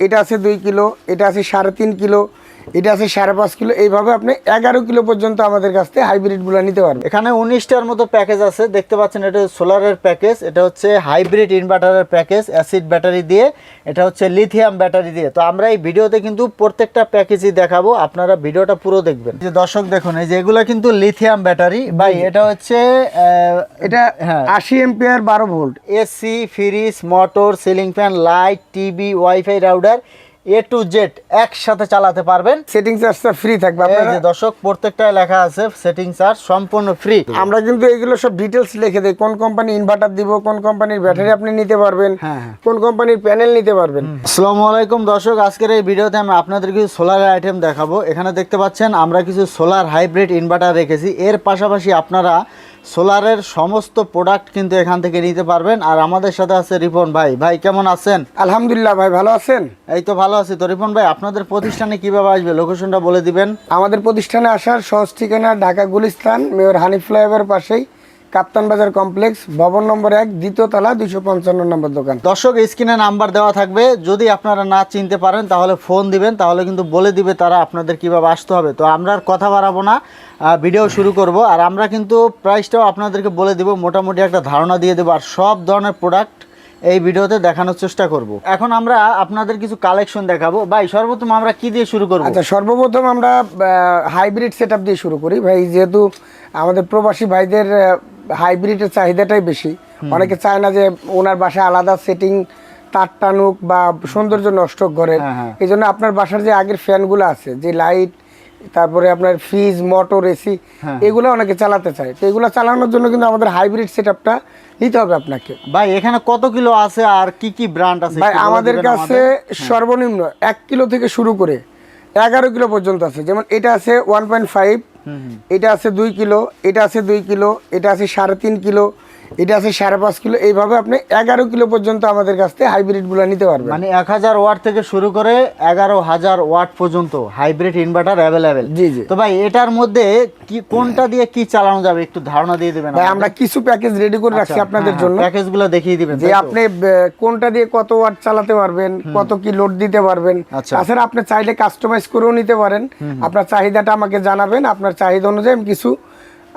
এটা আছে দুই কিলো এটা আছে সাড়ে তিন কিলো এটা আছে সাড়ে পাঁচ কিলো। এইভাবে আপনি এগারো কিলো পর্যন্ত আমাদের কাছ থেকে হাইব্রিডগুলো নিতে পারবেন। এখানে উনিশটার মতো প্যাকেজ আছে। দেখতে পাচ্ছেন এটা সোলারের প্যাকেজ এটা হচ্ছে হাইব্রিড ইনভার্টারের প্যাকেজ অ্যাসিড ব্যাটারি দিয়ে এটা হচ্ছে লিথিয়াম ব্যাটারি দিয়ে। তো আমরা এই ভিডিওতে কিন্তু প্রত্যেকটা প্যাকেজই দেখাবো। আপনারা ভিডিওটা পুরো দেখবেন। যে দর্শক দেখুন এই যে এগুলো কিন্তু লিথিয়াম ব্যাটারি ভাই এটা হচ্ছে এটা হ্যাঁ। আশি এমপিআর বারো volt AC fridge motor ceiling fan light TV WiFi router A to Z একসাথে চালাতে পারবেন। সেটিং চার্জটা ফ্রি থাকবে এই যে দর্শক প্রত্যেকটায় লেখা আছে সেটিং চার্জ সম্পূর্ণ ফ্রি আমরা কিন্তু এগুলো সব ডিটেলস লিখে দেই। কোন কোম্পানি ইনভার্টার দিব কোন কোম্পানির ব্যাটারি আপনি নিতে পারবেন হ্যাঁ, হ্যাঁ। কোন কোম্পানির প্যানেল নিতে পারবেন। আসসালামু আলাইকুম দর্শক আজকের এই ভিডিওতে আমি আপনাদের কিছু সোলার আইটেম দেখাবো। এখানে দেখতে পাচ্ছেন আমরা কিছু সোলার হাইব্রিড ইনভার্টার রেখেছি। এর পাশাপাশি আপনারা সোলারের সমস্ত প্রোডাক্ট কিন্তু এখান থেকে নিতে পারবেন। আর আমাদের সাথে আছে রিপন ভাই। ভাই কেমন আছেন? আলহামদুলিল্লাহ ভাই ভালো আছেন? এই তো ভালো আছি। তো রিপন ভাই আপনাদের প্রতিষ্ঠানে কীভাবে আসবে? লোকেশনটা বলে দিবেন। আমাদের প্রতিষ্ঠানে আসার সহজ ঠিকানা ঢাকা গুলিস্তান মেয়র হানিফ ফ্লাইওভার পাশেই। কাপ্তান বাজার কমপ্লেক্স ভবন নম্বর এক দ্বিতীয় তলা দুইশো পঞ্চান্ন নম্বর দোকান। দর্শক স্ক্রিনে নাম্বার দেওয়া থাকবে। যদি আপনারা না চিনতে পারেন তাহলে ফোন দিবেন। তাহলে কিন্তু বলে দিবে তারা আপনাদের কীভাবে আসতে হবে। তো আমরা আর কথা বাড়াবো না। ভিডিও শুরু করব। আর আমরা কিন্তু প্রাইসটাও আপনাদেরকে বলে দিব। মোটামুটি একটা ধারণা দিয়ে দেবো। আর সব ধরনের প্রোডাক্ট এই ভিডিওতে দেখানোর চেষ্টা করব। এখন আমরা আপনাদের কিছু কালেকশন দেখাবো। ভাই সর্বপ্রথম আমরা কি দিয়ে শুরু করব? আচ্ছা সর্বপ্রথম আমরা হাইব্রিড সেট দিয়ে শুরু করি। ভাই যেহেতু আমাদের প্রবাসী ভাইদের হাইব্রিডের চাহিদাটাই বেশি। অনেকে চায় না যে ওনার বাসায় আলাদা সেটিং তার টানুক বা সৌন্দর্য নষ্ট করে। হ্যাঁ, হ্যাঁ। এই জন্য আপনার বাসার যে আগের ফ্যানগুলো আছে যে লাইট তারপরে আপনার ফ্রিজ মোটর এসি হ্যাঁ। এগুলো অনেকে চালাতে চায়। তো এগুলো চালানোর জন্য কিন্তু আমাদের হাইব্রিড সেট নিতে হবে আপনাকে। ভাই এখানে কত কিলো আছে আর কি কি ব্র্যান্ড আছে ভাই আমাদের কাছে সর্বনিম্ন এক কিলো থেকে শুরু করে এগারো কিলো পর্যন্ত আছে। যেমন এটা আছে ওয়ান পয়েন্ট ফাইভ। এটা আছে দুই কিলো এটা আছে দুই কিলো এটা আছে সাড়ে তিন কিলো এটা আছে সাড়ে পাঁচ কিলো। এইভাবে আপনি এগারো কিলো পর্যন্ত আমাদের কাছ থেকে হাইব্রিডগুলো নিতে পারবেন। মানে এক হাজার ওয়াট থেকে শুরু করে এগারো হাজার ওয়াট পর্যন্ত হাইব্রিড ইনভার্টার অ্যাভেলেবেল জি জি। তো ভাই এটার মধ্যে কি কোনটা দিয়ে কি চালানো যাবে একটু ধারণা দিয়ে দেবেন ভাই আমরা কিছু প্যাকেজ রেডি করে রাখছি আপনাদের জন্য। প্যাকেজগুলো দেখিয়ে দিবেন যে আপনি কোনটা দিয়ে কত ওয়াট চালাতে পারবেন কত কি লোড দিতে পারবেন। আচ্ছা। তাছাড়া আপনি চাইলে কাস্টমাইজ করেও নিতে পারেন। আপনার চাহিদাটা আমাকে জানাবেন। আপনার চাহিদা অনুযায়ী আমি কিছু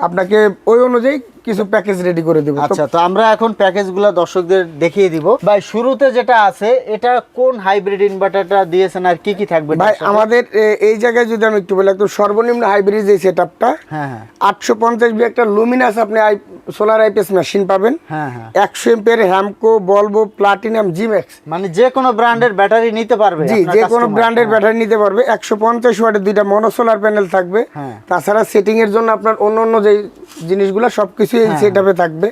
আপনাকে ওই অনুযায়ী কিছু প্যাকেজ রেডি করে দেবো। আচ্ছা তো আমরা এখন প্যাকেজগুলো দর্শকদের দেখিয়ে দিব। ভাই শুরুতে যেটা আছে এটা কোন হাইব্রিড ইনভার্টারটা দিয়েছেন আর কি কি থাকবে ভাই আমাদের এই জায়গায় যদি আমি একটু বলি একটু সর্বনিম্ন হাইব্রিড যে সেট আপটা হ্যাঁ হ্যাঁ। আটশো পঞ্চাশ বি একটা লুমিনাস আপনি আই সোলার আইপিএস মেশিন পাবেন। হ্যাঁ হ্যাঁ। একশো এম্পের হ্যামকো বলব প্লাটিনাম জিম্যাক্স মানে যে কোনো ব্র্যান্ডের ব্যাটারি নিতে পারবে জি যে কোনো ব্র্যান্ডের ব্যাটারি নিতে পারবে। একশো পঞ্চাশ ওয়াটের দুইটা মনো সোলার প্যানেল থাকবে। হ্যাঁ। তাছাড়া সেটিং এর জন্য আপনার অন্য অন্য যে জিনিসগুলো সবকিছু এই সেটআপে সেট থাকবে।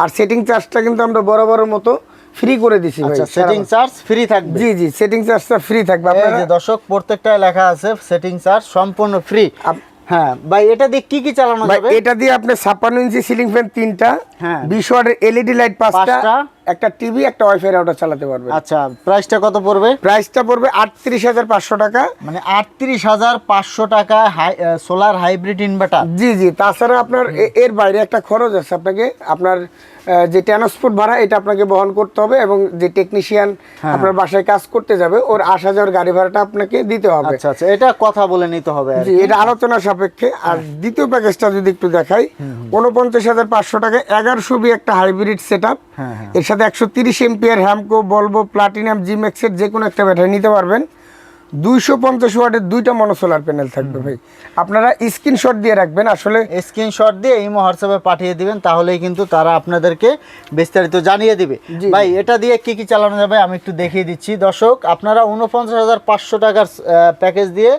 আর সেটিং চার্জটা কিন্তু আমরা বড় মতো ফ্রি করে দিছি ভাই সেটিং চার্জ ফ্রি থাকবে। জি জি সেটিং চার্জটা ফ্রি থাকবে। এই আপনারা যে দর্শক প্রত্যেকটায় লেখা আছে সেটিং চার্জ সম্পূর্ণ ফ্রি হ্যাঁ ভাই এটা দিয়ে কি কি চালানো যাবে? এটা দিয়ে আপনি ছাপ্পান্ন ইঞ্চি সিলিং ফ্যান তিনটা হ্যাঁ। বিশ ওয়াটের এলইডি লাইট পাঁচটা। একটা টিভি একটা ওয়াইফাই রাউটার চালাতে পারবে। আচ্ছা প্রাইসটা কত পড়বে? প্রাইসটা পড়বে আটত্রিশ হাজার পাঁচশো টাকা। মানে আটত্রিশ হাজার পাঁচশো টাকা সোলার হাইব্রিড ইনভার্টার জি জি তাছাড়া আপনার এর বাইরে একটা খরচ আছে আপনাকে। আপনার যে ট্রান্সপোর্ট ভাড়া এটা আপনাকে বহন করতে হবে এবং যে টেকনিশিয়ান হ্যাঁ। আপনার বাসায় কাজ করতে যাবে ওর আসা যাওয়ার গাড়ি ভাড়াটা আপনাকে দিতে হবে। আচ্ছা আচ্ছা এটা কথা বলে নিতে হবে জি এটা আলোচনা সাপেক্ষে। আর হ্যাঁ। দ্বিতীয় প্যাকেজটা যদি একটু দেখাই উনপঞ্চাশ হাজার পাঁচশো টাকা এগারোশো বি একটা হাইব্রিড সেট আপ। এর সাথে একশো তিরিশ এমপিআর হ্যামকো বলব প্লাটিনাম জিমেক্সের যে কোনো একটা ব্যাটারি নিতে পারবেন। দুইশো পঞ্চাশ ওয়াটের দুইটা মনোসোলার প্যানেল থাকবে ভাই। আপনারা স্ক্রিনশট দিয়ে রাখবেন আসলে স্ক্রিনশট দিয়ে ইমো হোয়াটসঅ্যাপে পাঠিয়ে দিবেন তাহলেই কিন্তু তারা আপনাদেরকে বিস্তারিত জানিয়ে দিবে। ভাই এটা দিয়ে কি কি চালানো যাবে আমি একটু দেখিয়ে দিচ্ছি। দর্শক আপনারা উনপঞ্চাশ হাজার পাঁচশো টাকার প্যাকেজ দিয়ে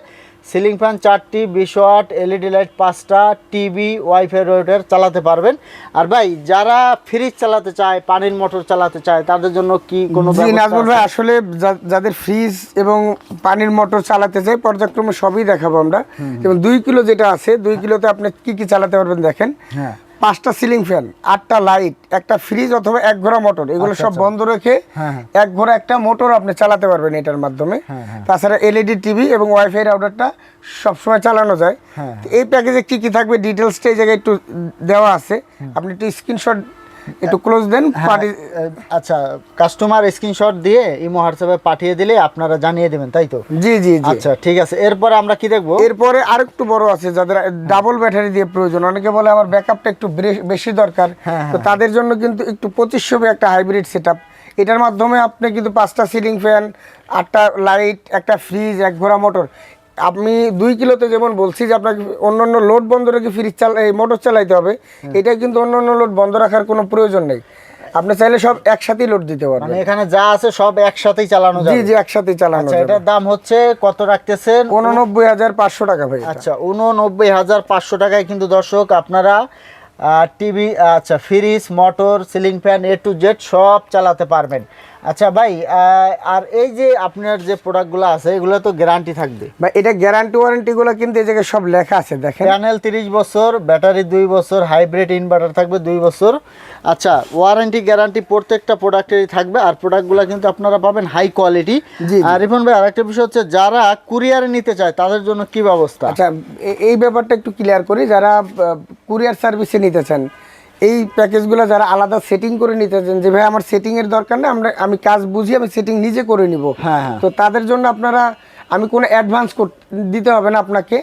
সিলিং ফ্যান চারটি বিশ ওয়াট এলইডি লাইট পাঁচটা টিভি ওয়াইফাই রোডের চালাতে পারবেন। আর ভাই যারা ফ্রিজ চালাতে চায় পানির মোটর চালাতে চায় তাদের জন্য কি কোনো নাজমুল ভাই আসলে যাদের ফ্রিজ এবং পানির মোটর চালাতে চাই পর্যায়ক্রমে সবই দেখাবো আমরা। এবং দুই কিলো যেটা আছে দুই কিলোতে আপনি কি কি চালাতে পারবেন দেখেন। হ্যাঁ। পাঁচটা সিলিং ফ্যান আটটা লাইট একটা ফ্রিজ অথবা এক ঘোড়া মোটর এগুলো সব বন্ধ রেখে হ্যাঁ, হ্যাঁ। এক ঘোড়া একটা মোটর আপনি চালাতে পারবেন এটার মাধ্যমে। হ্যাঁ। তাছাড়া এলইডি টিভি এবং ওয়াইফাই রাউডারটা সবসময় চালানো যায়। এই প্যাকেজে কি কি থাকবে ডিটেলসটা এই জায়গায় একটু দেওয়া আছে। আপনি একটু স্ক্রিনশট একটু ক্লোজ দেন হ্যাঁ, আচ্ছা কাস্টমার স্ক্রিনশট দিয়ে ইমো হোয়াটসঅ্যাপে পাঠিয়ে দিলে আপনারা জানিয়ে দেবেন তাই তো? জি জি আচ্ছা ঠিক আছে। এরপরে আমরা কি দেখব? এরপরে আরেকটু বড় আছে যাদের ডাবল ব্যাটারি দিয়ে প্রয়োজন। অনেকে বলে আমার ব্যাকআপটা একটু বেশি দরকার। হ্যাঁ, তো তাদের জন্য কিন্তু একটু পঁচিশশো একটা হাইব্রিড সেট এটার মাধ্যমে আপনি কিন্তু পাঁচটা সিলিং ফ্যান আটটা লাইট একটা ফ্রিজ এক ঘোড়া মোটর আমি দুই কিলোতে যেমন বলছি যে আপনাকে অন্য অন্য লোড বন্ধ রেখে ফ্রিজ চাল এই মোটর চালাইতে হবে এটা কিন্তু অন্য অন্য লোড বন্ধ রাখার কোনো প্রয়োজন নেই। আপনি চাইলে সব একসাথেই লোড দিতে পারবেন। মানে এখানে যা আছে সব একসাথেই চালানো যাবে। জি জি একসাথেই চালানো আচ্ছা যাবে। এটার দাম হচ্ছে কত রাখতেছেন? উননব্বই হাজার পাঁচশো টাকা ভাই আচ্ছা উননব্বই হাজার পাঁচশো টাকায় কিন্তু দর্শক আপনারা টিভি আচ্ছা fridge motor ceiling fan A to Z সব চালাতে পারবেন। আচ্ছা ভাই আর এই যে আপনার যে প্রোডাক্টগুলো আছে এগুলো তো গ্যারান্টি থাকবে। বা এটা গ্যারান্টি ওয়ারেন্টি গুলো কিন্তু এই জায়গায় সব লেখা আছে দেখেন। প্যানেল তিরিশ বছর ব্যাটারি দুই বছর হাইব্রিড ইনভার্টার থাকবে দুই বছর। আচ্ছা ওয়ারেন্টি গ্যারান্টি প্রত্যেকটা প্রোডাক্টেরই থাকবে আর প্রোডাক্টগুলো কিন্তু আপনারা পাবেন হাই কোয়ালিটি। আর রিপন ভাই আরেকটা বিষয় হচ্ছে যারা কুরিয়ারে নিতে চায় তাদের জন্য কি ব্যবস্থা? আচ্ছা এই ব্যাপারটা একটু ক্লিয়ার করি যারা কুরিয়ার সার্ভিসে নিতে চান এই প্যাকেজগুলো যারা আলাদা সেটিং করে নিতে চান যে ভাই আমার সেটিং এর দরকার না আমরা আমি কাজ বুঝি আমি সেটিং নিজে করে নিব। হ্যাঁ, হ্যাঁ। তো তাদের জন্য আপনারা আমি কোনো অ্যাডভান্স দিতে হবে না আপনাকে।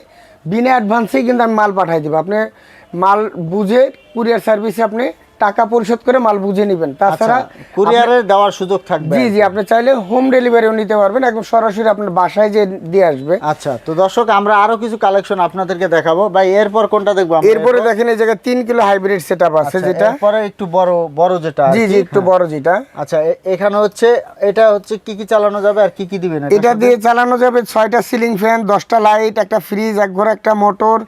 বিনা অ্যাডভান্সেই কিন্তু আমি মাল পাঠাই দেবো। আপনি মাল বুঝে কুরিয়ার সার্ভিসে আপনি টাকা পরিশোধ করে মাল বুঝে নেবেন। তাছাড়া কুরিয়ারে দেওয়ার সুযোগ থাকবে। জি জি আপনি চাইলে হোম ডেলিভারিও নিতে পারবেন একদম সরাসরি আপনার বাসায় যে দিয়ে আসবে। আচ্ছা তো দর্শক আমরা আরও কিছু কালেকশন আপনাদেরকে দেখাবো। ভাই এরপর কোনটা দেখব আমরা? এরপরে দেখেন এই জায়গায় তিন কিলো হাইব্রিড সেট আছে আচ্ছা, যেটা। এরপরে একটু বড় বড় যেটা জি জি একটু বড় যেটা। আচ্ছা এখানে হচ্ছে এটা হচ্ছে কি কি চালানো যাবে আর কি কি দিবেন এটা? এটা দিয়ে চালানো যাবে ছয়টা সিলিং ফ্যান দশটা লাইট একটা ফ্রিজ এক ঘরে একটা মোটর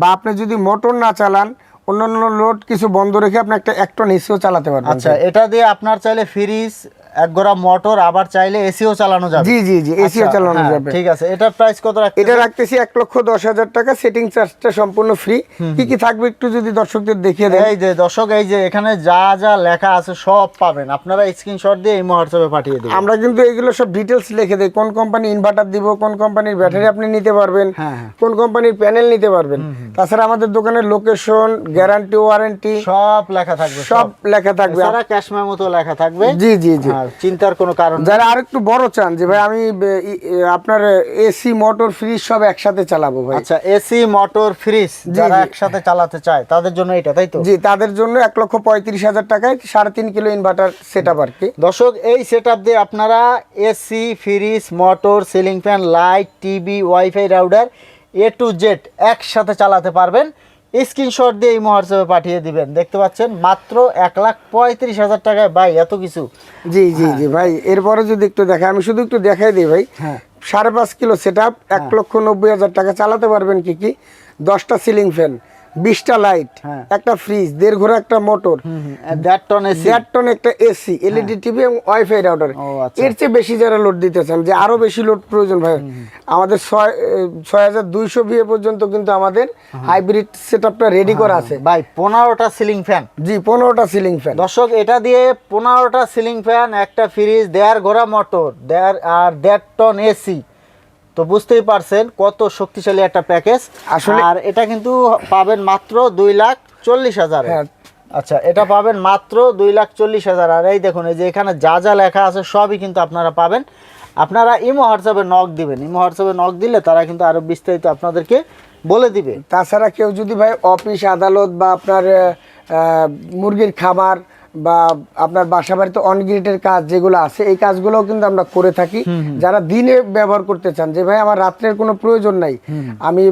বা আপনি যদি মোটর না চালান অন্যান্য লোড কিছু বন্ধ রেখে আপনি একটা, এক এসিও চালাতে পারবেন। আচ্ছা এটা দিয়ে আপনার চাইলে ফ্রিজ এক গোড়া মোটর আবার চাইলে এসিও চালানো যাবে। জি জি জি এসিও আচ্ছা, চালানো হ্যাঁ, যাবে। ঠিক আছে। এটা প্রাইস কত রাখতে এটা রাখতেছি এক লক্ষ দশ হাজার টাকা সেটিং চার্জটা সম্পূর্ণ ফ্রি কি কি থাকবে একটু যদি দর্শকদের দেখিয়ে দেন। এই যে দর্শক এই যে এখানে যা যা লেখা আছে সব পাবেন। আপনারা স্ক্রিনশট দিয়ে এই হোয়াটসঅ্যাপে পাঠিয়ে দিবেন। আমরা কিন্তু এগুলো সব ডিটেলস লিখে দিই। কোন কোম্পানি ইনভার্টার দিব কোন কোম্পানির ব্যাটারি আপনি নিতে পারবেন হ্যাঁ, হ্যাঁ। কোন কোম্পানির প্যানেল নিতে পারবেন। তাছাড়া আমাদের দোকানের লোকেশন গ্যারান্টি ওয়ারেন্টি সব লেখা থাকবে সব লেখা থাকবে। সারা ক্যাশ মেমো তো লেখা থাকবে। জি জি জি। আর চিন্তার কোনো কারণ। যারা আরেকটু বড় চান যে ভাই আমি আপনার এসি মোটর ফ্রিজ সব একসাথে চালাবো ভাই। আচ্ছা এসি মোটর ফ্রিজ যারা একসাথে চালাতে চায় তাদের জন্য এটা তাই তো? জি তাদের জন্য এক লক্ষ পঁয়ত্রিশ হাজার টাকায় সাড়ে তিন কিলো ইনভার্টার সেট আপ আর কি। দর্শক এই সেট দিয়ে আপনারা AC fridge motor ceiling fan light TV WiFi router A to Z একসাথে চালাতে পারবেন। স্ক্রিনশট দিয়ে এই হোয়াটসঅ্যাপে পাঠিয়ে দিবেন। দেখতে পাচ্ছেন মাত্র এক লাখ পঁয়ত্রিশ হাজার টাকায় ভাই এত কিছু। জি জি জি ভাই এরপরে যদি একটু দেখে আমি শুধু একটু দেখাই দিই ভাই। হ্যাঁ। সাড়ে পাঁচ কিলো সেট আপ এক লক্ষ নব্বই হাজার টাকা চালাতে পারবেন কি কি? দশটা সিলিং ফ্যান বিশটা লাইট হ্যাঁ। একটা ফ্রিজ দেড় ঘোড়া একটা মোটর দেড় টন এসি দেড় টন একটা এসি এলইডি টিভি এবং ওয়াইফাই রাউটার ও, আচ্ছা। এর চেয়ে বেশি যারা লোড দিতে চান যে আরও বেশি লোড প্রয়োজন ভাই। আমাদের ছয় ছয় হাজার দুইশো বিয়ে পর্যন্ত কিন্তু আমাদের হাইব্রিড সেট আপটা রেডি করা আছে। ভাই পনেরোটা সিলিং ফ্যান জি পনেরোটা সিলিং ফ্যান দর্শক এটা দিয়ে পনেরোটা সিলিং ফ্যান একটা ফ্রিজ দেড় ঘোড়া মোটর দেড় আর দেড় টন এসি তো বুঝতেই পারছেন কত শক্তিশালী একটা প্যাকেজ। আসলে- আর এটা কিন্তু পাবেন মাত্র দুই লাখ চল্লিশ হাজার। হ্যাঁ। আচ্ছা এটা পাবেন মাত্র দুই লাখ চল্লিশ হাজার। আর এই দেখুন এই যে এখানে যা যা লেখা আছে সবই কিন্তু আপনারা পাবেন। আপনারা ইমো হোয়াটসঅ্যাপে নক দিবেন। ইমো হোয়াটসঅ্যাপে নক দিলে তারা কিন্তু আরও বিস্তারিত আপনাদেরকে বলে দিবে। তাছাড়া কেউ যদি ভাই অফিস আদালত বা আপনার মুরগির খামার বা আপনার বাসা বাড়িতে অনগ্রিটের কাজ যেগুলো আছে এই কাজগুলোও কিন্তু আমরা করে থাকি। যারা দিনে ব্যবহার করতে চান যে ভাই আমার রাত্রের কোনো প্রয়োজন নাই আমি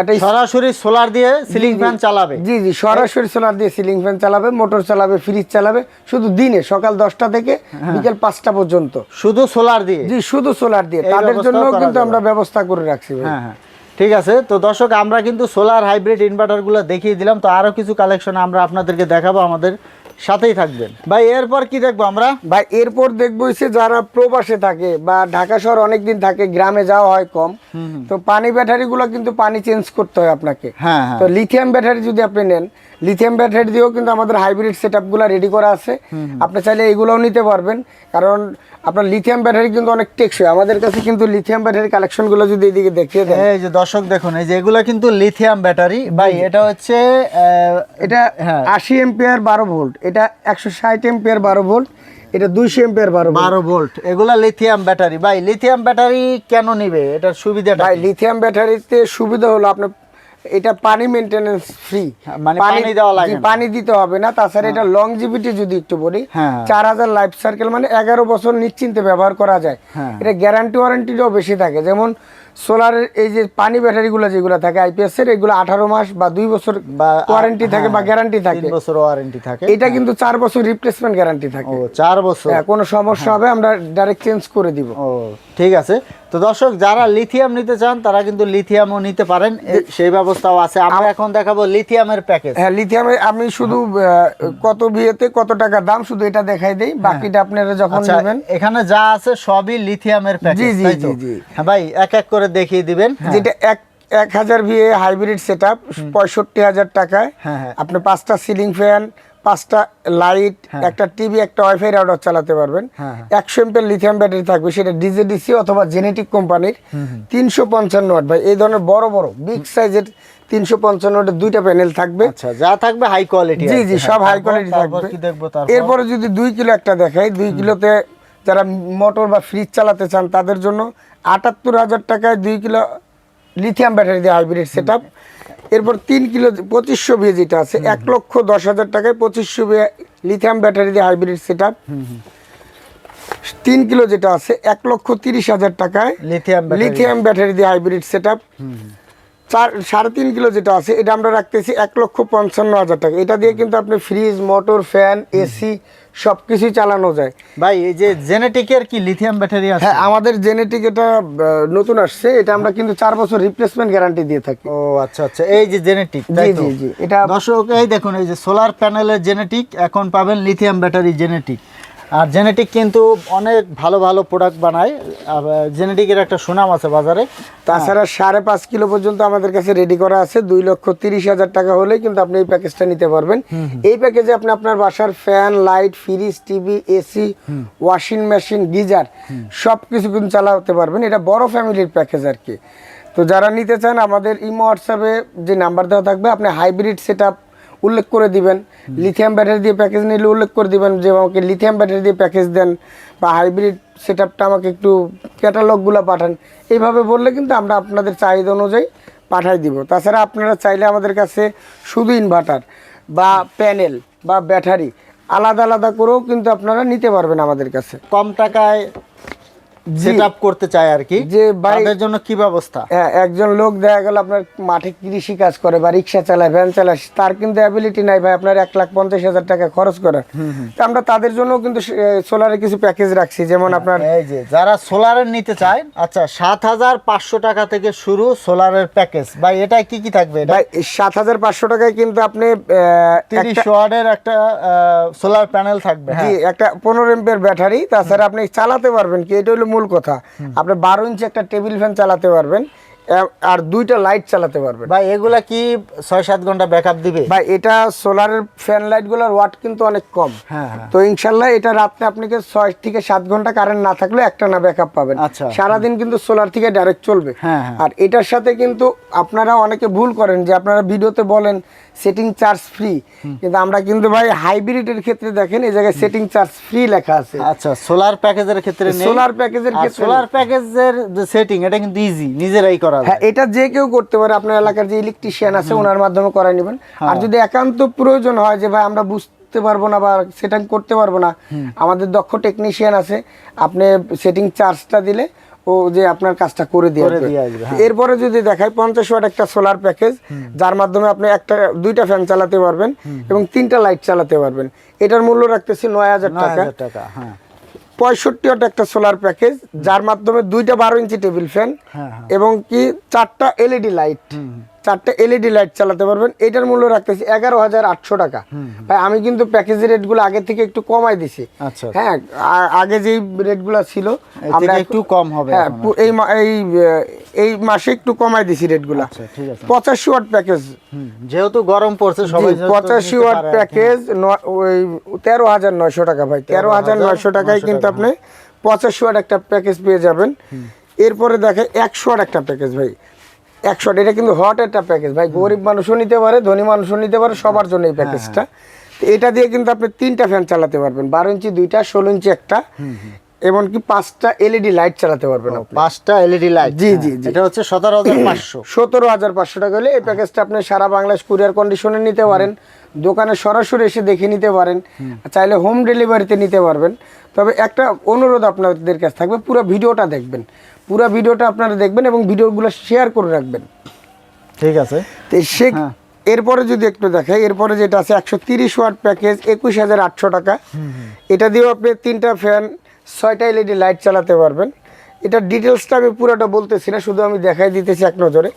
একটা সরাসরি সোলার দিয়ে সিলিং ফ্যান চালাবে। জি জি সরাসরি সোলার দিয়ে সিলিং ফ্যান চালাবে মোটর চালাবে ফ্রিজ চালাবে শুধু দিনে সকাল দশটা থেকে হ্যাঁ। বিকেল পাঁচটা পর্যন্ত। শুধু সোলার দিয়ে? জি শুধু সোলার দিয়ে। তাদের জন্য কিন্তু আমরা ব্যবস্থা করে রাখছি ভাই। হ্যাঁ হ্যাঁ। ঠিক আছে তো দর্শক আমরা কিন্তু সোলার হাইব্রিড ইনভার্টারগুলো দেখিয়ে দিলাম তো আরও কিছু কালেকশন আমরা আপনাদেরকে দেখাবো আমাদের সাথেই থাকবেন। ভাই এরপর কি দেখব আমরা? ভাই এরপর দেখব যে যারা প্রবাসে থাকে বা ঢাকা শহর অনেকদিন থাকে গ্রামে যাওয়া হয় কম তো পানি ব্যাটারি গুলো কিন্তু পানি চেঞ্জ করতে হয় আপনাকে। হ্যাঁ হ্যাঁ। তো লিথিয়াম ব্যাটারি যদি আপনি নেন লিথিয়াম ব্যাটারি দিয়েও কিন্তু আমাদের হাইব্রিড সেট রেডি করা আছে। আপনি চাইলে এগুলোও নিতে পারবেন। কারণ আপনার লিথিয়াম ব্যাটারি কিন্তু অনেক টেকসই। আমাদের কাছে কিন্তু লিথিয়াম ব্যাটারি কালেকশনগুলো যদি এদিকে দেখিয়ে দেন। এই যে দর্শক দেখুন এই যে এগুলো কিন্তু লিথিয়াম ব্যাটারি ভাই এটা হচ্ছে এটা হ্যাঁ। আশি এম্পিয়ার বারো ভোল্ট এটা একশো ষাট এম্পিয়ার বারো ভোল্ট এটা দুইশো এম্পিয়ার বারো ভোল্ট বারো ভোল্ট এগুলা লিথিয়াম ব্যাটারি ভাই লিথিয়াম ব্যাটারি কেন নিবে? এটার সুবিধাটা ভাই লিথিয়াম ব্যাটারিতে সুবিধা হলো আপনার এটা পানি মেনটেনেন্স ফ্রি মানে পানি দেওয়া লাগে। পানি দিতে হবে না। তাছাড়া এটা লংজিভিটি যদি একটু বলি হ্যাঁ। চার হাজার লাইফ সার্কেল মানে এগারো বছর নিশ্চিন্তে ব্যবহার করা যায়। হ্যাঁ। এটা গ্যারান্টি ওয়ারেন্টিটাও বেশি থাকে। যেমন সোলারের এই যে পানি ব্যাটারিগুলো যেগুলো থাকে আইপিএস এর এগুলো আঠারো মাস বা দুই বছর বা ওয়ারেন্টি থাকে বা হ্যাঁ, গ্যারান্টি থাকে। বছর ওয়ারেন্টি থাকে। এটা কিন্তু চার বছর রিপ্লেসমেন্ট গ্যারান্টি থাকে। চার বছর। হ্যাঁ, কোনো সমস্যা হবে আমরা ডাইরেক্ট চেঞ্জ করে দিব। ঠিক আছে। তো দর্শক যারা লিথিয়াম নিতে চান তারা কিন্তু লিথিয়ামও নিতে পারেন। সেই ব্যবস্থাও আছে। আমরা এখন দেখাবো লিথিয়ামের প্যাকেজ হ্যাঁ লিথিয়ামের আমি শুধু কত বিয়েতে কত টাকা দাম শুধু এটা দেখাই দেই। বাকিটা আপনারা যখন আচ্ছা নেবেন। এখানে যা আছে সবই লিথিয়ামের প্যাকেজ জি, জি, জি। হ্যাঁ ভাই এক এক করে দেখিয়ে দিবেন। হ্যাঁ। যেটা এক এক হাজার ভিএ হাইব্রিড সেট আপ পঁয়ষট্টি হাজার টাকায়। হ্যাঁ, হ্যাঁ। আপনি পাঁচটা সিলিং ফ্যান পাঁচটা লাইট একটা টিভি একটা ওয়াইফাই রাউটার চালাতে পারবেন। হ্যাঁ, হ্যাঁ। একশো এমপের লিথিয়াম ব্যাটারি থাকবে সেটা ডিজেডিসি অথবা জেনেটিক কোম্পানির তিনশো পঞ্চান্ন ওয়াট। ভাই এই ধরনের বড় বড় বিগ সাইজের তিনশো পঞ্চান্ন ওয়াটের দুইটা প্যানেল থাকবে। আচ্ছা যা থাকবে হাই কোয়ালিটি জি জি সব হাই কোয়ালিটি থাকবে। এরপরে যদি দুই কিলো একটা দেখাই দুই কিলোতে যারা মোটর বা ফ্রিজ চালাতে চান তাদের জন্য আটাত্তর হাজার টাকায় দুই কিলো লিথিয়াম ব্যাটারি দিয়ে হাইব্রিড সেট এরপর তিন কিলো পঁচিশশো বিয়ে যেটা আছে এক লক্ষ দশ হাজার টাকায় পঁচিশশো বিয়ে লিথিয়াম ব্যাটারি দিয়ে হাইব্রিড সেট তিন কিলো যেটা আছে এক লক্ষ তিরিশ হাজার টাকায় লিথিয়াম লিথিয়াম ব্যাটারি দিয়ে হাইব্রিড সেট চার সাড়ে তিন কিলো যেটা আছে এটা আমরা রাখতেছি এক লক্ষ পঞ্চান্ন হাজার টাকা। এটা দিয়ে কিন্তু আপনি ফ্রিজ মোটর ফ্যান এসি সব কিছুই চালানো যায়। ভাই এই যে জেনেটিকের কি লিথিয়াম ব্যাটারি আছে? হ্যাঁ আমাদের জেনেটিক এটা নতুন আসছে। এটা আমরা কিন্তু চার বছর রিপ্লেসমেন্ট গ্যারান্টি দিয়ে থাকি। ও আচ্ছা আচ্ছা এই যে জেনেটিক জি জি জি এটা দর্শক এই দেখুন এই যে সোলার প্যানেলের জেনেটিক এখন পাবেন লিথিয়াম ব্যাটারি জেনেটিক আর জেনেটিক কিন্তু অনেক ভালো ভালো প্রোডাক্ট বানায়। জেনেটিকের একটা সুনাম আছে বাজারে। তাছাড়া সাড়ে পাঁচ কিলো পর্যন্ত আমাদের কাছে রেডি করা আছে। দুই লক্ষ তিরিশ হাজার টাকা হলে কিন্তু আপনি এই প্যাকেজটা নিতে পারবেন। এই প্যাকেজে আপনি আপনার বাসার fan light fridge TV AC washing machine geyser সব কিছু কিন্তু চালাতে পারবেন। এটা বড় ফ্যামিলির প্যাকেজ আর কি। তো যারা নিতে চান আমাদের ইমো হোয়াটসঅ্যাপে যে নাম্বার দেওয়া থাকবে আপনি হাইব্রিড সেট উল্লেখ করে দিবেন। লিথিয়াম ব্যাটারি দিয়ে প্যাকেজ নিলে উল্লেখ করে দিবেন যে আমাকে লিথিয়াম ব্যাটারি দিয়ে প্যাকেজ দেন বা হাইব্রিড সেট আমাকে একটু ক্যাটালগুলো পাঠান। এইভাবে বললে কিন্তু আমরা আপনাদের চাহিদা অনুযায়ী পাঠাই দিব। তাছাড়া আপনারা চাইলে আমাদের কাছে শুধু ইনভার্টার বা প্যানেল বা ব্যাটারি আলাদা আলাদা করেও কিন্তু আপনারা নিতে পারবেন আমাদের কাছে। কম টাকায় সেট আপ করতে চায় আর কি। যে তাদের জন্য কি ব্যবস্থা? হ্যাঁ একজন লোক দেখা গেল আপনার মাঠে কৃষি কাজ করে বা রিক্সা চালায় ভ্যান চালায় তার কিন্তু অ্যাবিলিটি নাই ভাই আপনার এক লাখ পঞ্চাশ হাজার টাকা খরচ করার তো আমরা তাদের জন্য কিন্তু সোলারের কিছু প্যাকেজ রাখছি যেমন আপনার এই যে যারা সোলারের নিতে চায় আচ্ছা সাত হাজার পাঁচশো টাকা থেকে শুরু সোলারের প্যাকেজ ভাই এটা কি কি থাকবে? ভাই সাত হাজার পাঁচশো টাকায় কিন্তু আপনি তিরিশ ওয়ার্ডের একটা সোলার প্যানেল থাকবে হ্যাঁ। একটা পনেরো এম্পের ব্যাটারি তাছাড়া আপনি চালাতে পারবেন কি এটা হলো মূল কথা। আপনি বারো ইঞ্চি একটা টেবিল ফ্যান চালাতে পারবেন আর দুইটা লাইট চালাতে পারবেন। ভাই এগুলা কি ছয় সাত ঘণ্টা ব্যাকআপ দিবে? ভাই এটা সোলারের ফ্যান লাইটগুলোর ওয়াট কিন্তু অনেক কম। হ্যাঁ হ্যাঁ। তো ইনশাল্লাহ এটা রাত্রে আপনাকে ছয় থেকে সাত ঘণ্টা কারেন্ট না থাকলে একটা না ব্যাকআপ পাবেন। আচ্ছা। সারাদিন কিন্তু সোলার থেকে ডাইরেক্ট চলবে। হ্যাঁ। আর এটার সাথে কিন্তু আপনারা অনেকে ভুল করেন যে আপনারা ভিডিওতে বলেন সেটিং চার্জ ফ্রি কিন্তু আমরা কিন্তু ভাই হাইব্রিডের ক্ষেত্রে দেখেন এই জায়গায় সেটিং চার্জ ফ্রি লেখা আছে। আচ্ছা সোলার প্যাকেজের ক্ষেত্রে নেই? সোলার প্যাকেজের ক্ষেত্রে সোলার প্যাকেজের যে সেটিং এটা কিন্তু ইজি নিজেরাই করা হ্যাঁ এটা যে কেউ করতে পারে আপনার এলাকার যে ইলেকট্রিশিয়ান আছে ওনার মাধ্যমে করাই নেবেন। হ্যাঁ। আর যদি একান্ত প্রয়োজন হয় যে ভাই আমরা বুঝতে পারব না বা সেটিং করতে পারব না আমাদের দক্ষ টেকনিশিয়ান আছে আপনি সেটিং চার্জটা দিলে ও যে আপনার কাজটা করে দিয়ে হ্যাঁ। এরপরে যদি দেখায় পঞ্চাশ ওয়াট একটা সোলার প্যাকেজ যার মাধ্যমে আপনি একটা দুইটা ফ্যান চালাতে পারবেন এবং তিনটা লাইট চালাতে পারবেন। এটার মূল্য রাখতেছি নয় হাজার টাকা। হ্যাঁ। পঁয়ষট্টি ওয়াট একটা সোলার প্যাকেজ যার মাধ্যমে দুইটা বারো ইঞ্চি টেবিল ফ্যান হ্যাঁ। এবং কি চারটা এলইডি লাইট চারটা এলইডি লাইট চালাতে পারবেন। এটার মূল্য রাখতেছি এগারো হাজার আটশো টাকা। ভাই আমি কিন্তু প্যাকেজের রেটগুলো আগে থেকে একটু কমাই দিছি। আচ্ছা। হ্যাঁ আ- আগে যেই রেটগুলো ছিল আমরা একটু কম হবে হ্যাঁ এই এই এই মাসে একটু কমাই দিছি রেটগুলো আচ্ছা পঁচাশি ওয়াট প্যাকেজ যেহেতু গরম পড়ছে সবাই পঁচাশি ওয়াট। প্যাকেজ ওই তেরো হাজার নয়শো টাকা ভাই। তেরো হাজার নয়শো টাকায় কিন্তু আপনি পঁচাশি ওয়াট একটা প্যাকেজ পেয়ে যাবেন। এরপরে দেখে একশো ওয়াট একটা প্যাকেজ ভাই। একশো এটা কিন্তু হট একটা প্যাকেজ ভাই গরিব মানুষও নিতে পারে ধনী মানুষও নিতে পারে সবার জন্য এই প্যাকেজটা তো এটা দিয়ে কিন্তু আপনি তিনটা ফ্যান চালাতে পারবেন। বারো ইঞ্চি দুইটা ষোলো ইঞ্চি একটা। এমনকি পাঁচটা এলইডি লাইট চালাতে পারবেন পাঁচটা এলইডি লাইট জি, জি, জি। এটা হচ্ছে সতেরো হাজার পাঁচশো। সতেরো হাজার পাঁচশো টাকা হলে এই প্যাকেজটা আপনি সারা বাংলাদেশ কুরিয়ার কন্ডিশনে নিতে পারেন। দোকানে সরাসরি এসে দেখে নিতে পারেন। চাইলে হোম ডেলিভারিতে নিতে পারবেন। তবে একটা অনুরোধ আপনাদের কাছে থাকবে পুরো ভিডিওটা দেখবেন। পুরো ভিডিওটা আপনারা দেখবেন এবং ভিডিওগুলো শেয়ার করে রাখবেন। ঠিক আছে। তো সে হ্যাঁ। এরপরে যদি একটু দেখাই এরপরে যেটা আছে একশো তিরিশ ওয়াট প্যাকেজ একুশ হাজার আটশো টাকা। এটা দিয়েও আপনি তিনটা ফ্যান ছয়টা এলইডি লাইট চালাতে পারবেন। এটা ডিটেলসটা আমি পুরোটা বলতেছি না শুধু আমি দেখাই দিতেছি এক নজরে।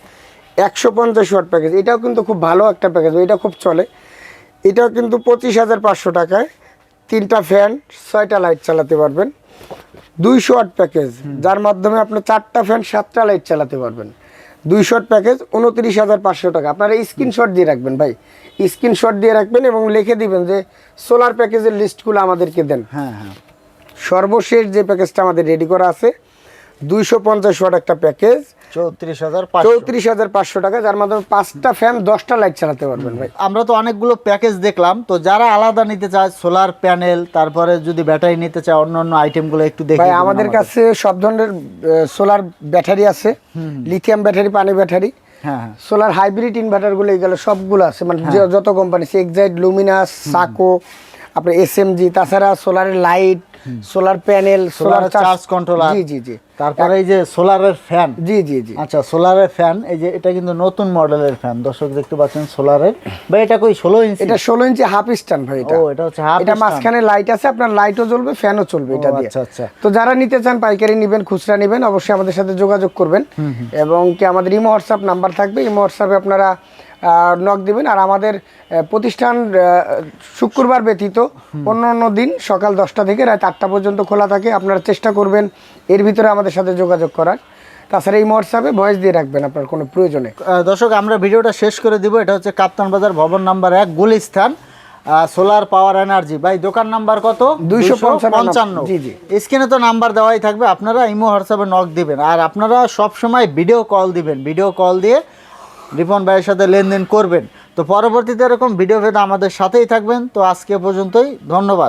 একশো পঞ্চাশ ওয়াট প্যাকেজ এটাও কিন্তু খুব ভালো একটা প্যাকেজ এটা খুব চলে। এটাও কিন্তু পঁচিশ হাজার পাঁচশো টাকায়। তিনটা ফ্যান ছয়টা লাইট চালাতে পারবেন। দুইশো ওয়াট প্যাকেজ যার মাধ্যমে আপনি চারটা ফ্যান সাতটা লাইট চালাতে পারবেন। দুইশো ওয়াট প্যাকেজ উনত্রিশ হাজার পাঁচশো টাকা। আপনারা স্ক্রিনশট দিয়ে রাখবেন ভাই। স্ক্রিনশট দিয়ে রাখবেন এবং লিখে দিবেন যে সোলার প্যাকেজের লিস্টগুলো আমাদেরকে দেন। হ্যাঁ হ্যাঁ। সর্বশেষ যে প্যাকেজটা আমাদের রেডি করা আছে দুইশো পঞ্চাশ ওয়াট একটা প্যাকেজ। চৌত্রিশ হাজার পাঁচশো। চৌত্রিশ হাজার পাঁচশো টাকা যার মাধ্যমে পাঁচটা ফ্যান দশটা লাইট চালাতে পারবেন ভাই। আমরা তো অনেকগুলো প্যাকেজ দেখলাম তো যারা আলাদা নিতে চায় সোলার প্যানেল তারপরে যদি ব্যাটারি নিতে চায় অন্য অন্য আইটেমগুলো একটু দেখে আমাদের কাছে সব ধরনের সোলার ব্যাটারি আছে লিথিয়াম ব্যাটারি পানি ব্যাটারি হ্যাঁ হ্যাঁ। সোলার হাইব্রিড ইনভার্টারগুলো এইগুলো সবগুলো আছে মানে যত কোম্পানি সে এক্সাইড লুমিনাস সাকো আপনার এসএমজি তাছাড়া সোলারের light solar panel solar charge controller জি জি জি। তারপরে এই যে সোলারের ফ্যান জি জি জি। আচ্ছা সোলারের ফ্যান এই যে এটা কিন্তু নতুন মডেলের ফ্যান দর্শক দেখতে পাচ্ছেন সোলারের বা এটা কই ষোলো ইঞ্চি এটা ষোলো ইঞ্চি হাফ স্ট্যান্ড ভাই এটা। ও এটা হচ্ছে হাফ এটা মাঝখানে লাইট আছে আপনার লাইটও জ্বলবে ফ্যানও চলবে এটা দিয়ে। আচ্ছা আচ্ছা। তো যারা নিতে চান পাইকারি নেবেন খুচরা নেবেন অবশ্যই আমাদের সাথে যোগাযোগ করবেন। এবং কি আমাদের ইমো হোয়াটসঅ্যাপ নাম্বার থাকবে। ইমো হোয়াটসঅ্যাপে আপনারা নক দিবেন। আর আমাদের প্রতিষ্ঠান শুক্রবার ব্যতীত অন্য অন্য দিন সকাল দশটা থেকে রাত আটটা পর্যন্ত খোলা থাকে। আপনারা চেষ্টা করবেন এর ভিতরে আমাদের সাথে যোগাযোগ করার। তাছাড়া এই হোয়াটসঅ্যাপে ভয়েস দিয়ে রাখবেন আপনার কোনো প্রয়োজনে। দর্শক আমরা ভিডিওটা শেষ করে দিব। এটা হচ্ছে কাপ্তান বাজার ভবন নাম্বার এক গুলিস্থান। Solar power energy. ভাই দোকান নাম্বার কত? 255 জি, জি। স্ক্রিনে তো নাম্বার দেওয়াই থাকবে। আপনারা ইমো হোয়াটসঅ্যাপে নক দিবেন। আর আপনারা সব সময় ভিডিও কল দিবেন। ভিডিও কল দিয়ে রিপন ভাইয়ের সাথে লেনদেন করবেন। তো পরবর্তীতে এরকম ভিডিও পেতে আমাদের সাথেই থাকবেন। তো আজকে পর্যন্তই, ধন্যবাদ।